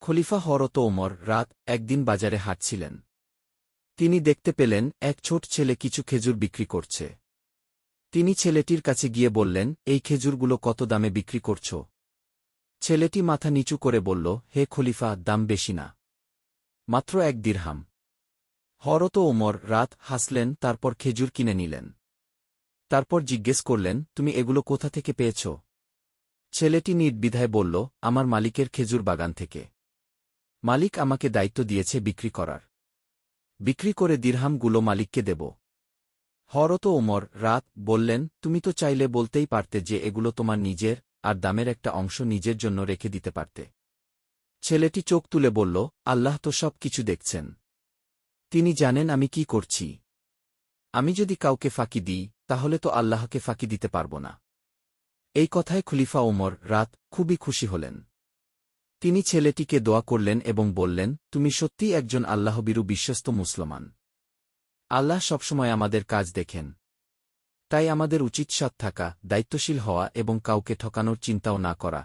খলিফা হরত ওমর রাত একদিন বাজারে হাঁটছিলেন। তিনি দেখতে পেলেন এক ছোট ছেলে কিছু খেজুর বিক্রি করছে। তিনি ছেলেটির কাছে গিয়ে বললেন, এই খেজুরগুলো কত দামে বিক্রি করছ? ছেলেটি মাথা নিচু করে বলল, হে খলিফা, দাম বেশি না। মাত্র এক দিরহাম। হরত ওমর রাত হাসলেন, তারপর খেজুর কিনে নিলেন। তারপর জিজ্ঞেস করলেন, তুমি এগুলো কোথা থেকে পেয়েছ? ছেলেটি নির্বিধায় বলল, আমার মালিকের খেজুর বাগান থেকে। মালিক আমাকে দায়িত্ব দিয়েছে বিক্রি করার। বিক্রি করে দিরহামগুলো মালিককে দেব। হরত ওমর রাত বললেন, তুমি তো চাইলে বলতেই পারতে যে এগুলো তোমার নিজের আর দামের একটা অংশ নিজের জন্য রেখে দিতে পারতে। ছেলেটি চোখ তুলে বলল, আল্লাহ তো সব কিছু দেখছেন। তিনি জানেন আমি কি করছি। আমি যদি কাউকে ফাঁকি দিই, তাহলে তো আল্লাহকে ফাঁকি দিতে পারব না। এই কথায় খলিফা ওমর রাত খুবই খুশি হলেন। তিনি ছেলেটিকে দোয়া করলেন এবং বললেন, তুমি সত্যি একজন আল্লাহবিরু বিশ্বস্ত মুসলমান। আল্লাহ সবসময় আমাদের কাজ দেখেন। তাই আমাদের উচিত সৎ থাকা, দায়িত্বশীল হওয়া এবং কাউকে ঠকানোর চিন্তাও না করা।